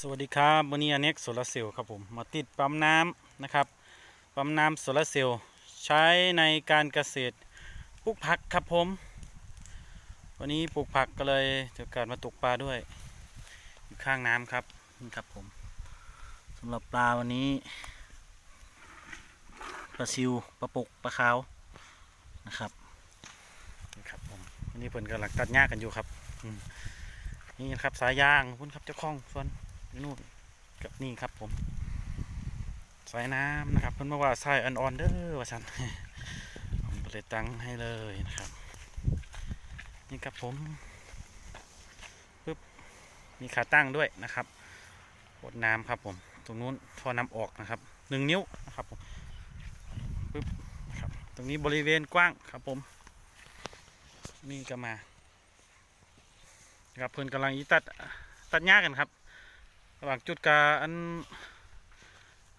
สวัสดีครับวันนี้อเน็กโซลาเซลล์ครับผมมาติดปั๊มน้ำนะครับปั๊มน้ำโซลาเซลล์ใช้ในการเกษตรปลูกผักครับผม วันนี้ปลูกผักก็เลยถือกาสมาตกปลาด้วย อยู่ข้างน้ำครับนี่ครับผมสำหรับปลาวันนี้ปลาซิวปลาปกปลาขาวนะครับนี่ครับผมวันนี้เพิ่นกำลังตัดหญ้ากันอยู่ครับอืมนี่นะครับสายยางขอบคุณครับเจ้าของส่วน นู่นกับนี่ครับผม สายน้ำนะครับ เพิ่อนบอกว่าสายอ่อนๆเด้อว่าซั่นผมเลยตั้งให้เลยนะครับ นี่ครับผมปึ๊บมีขาตั้งด้วยนะครับกดน้ำครับผม ตรงนู้นท่อน้ำออกนะครับหนึ่งนิ้วนะครับผมปึ๊บครับ ตรงนี้บริเวณกว้างครับผม นี่ก็มาครับเพิ่อนกำลังตัดตัดหญ้ากันครับ ระหว่างจุดกาอัน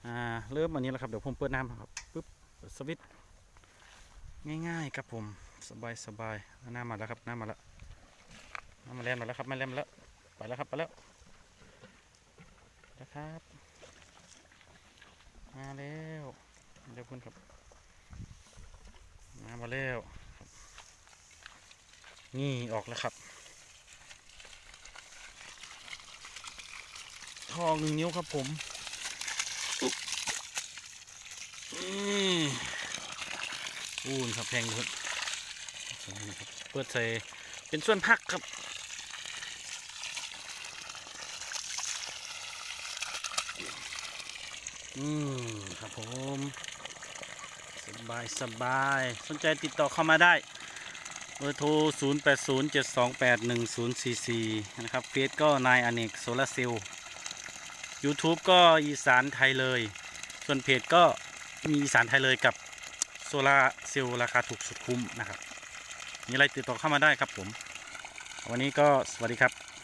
อ่าเริ่มอันนี้แล้วครับเดี๋ยวผมเปิดน้ำครับปึ๊บเปิดสวิตช์ง่ายๆครับผมสบายสบายๆน้ำมาแล้วครับน้ำมาแล้วน้ำมาแล้วมาแล้วครับมาแล้วมาแล้วไปแล้วครับไปแล้วนะครับมาแล้วเดี๋ยวคุณครับมามาแล้วนี่ออกแล้วครับ ทองหนึ่งนิ้วครับผมอุ๊บนี่นครับแพงดุดเปิดใส่เป็นส่วนพักครับอืมครับผมสบายสบายสนใจติดต่อเข้ามาได้เบอร์โทร 0 8 0 7 2 8 1 0 4 4 นะครับเฟซก็นายอเนกโซลาเซล YouTube ก็อีสานไทยเลย ส่วนเพจก็มีอีสานไทยเลยกับโซลาเซลล์ราคาถูกสุดคุ้มนะครับมีอะไรติดต่อเข้ามาได้ครับผม วันนี้ก็สวัสดีครับ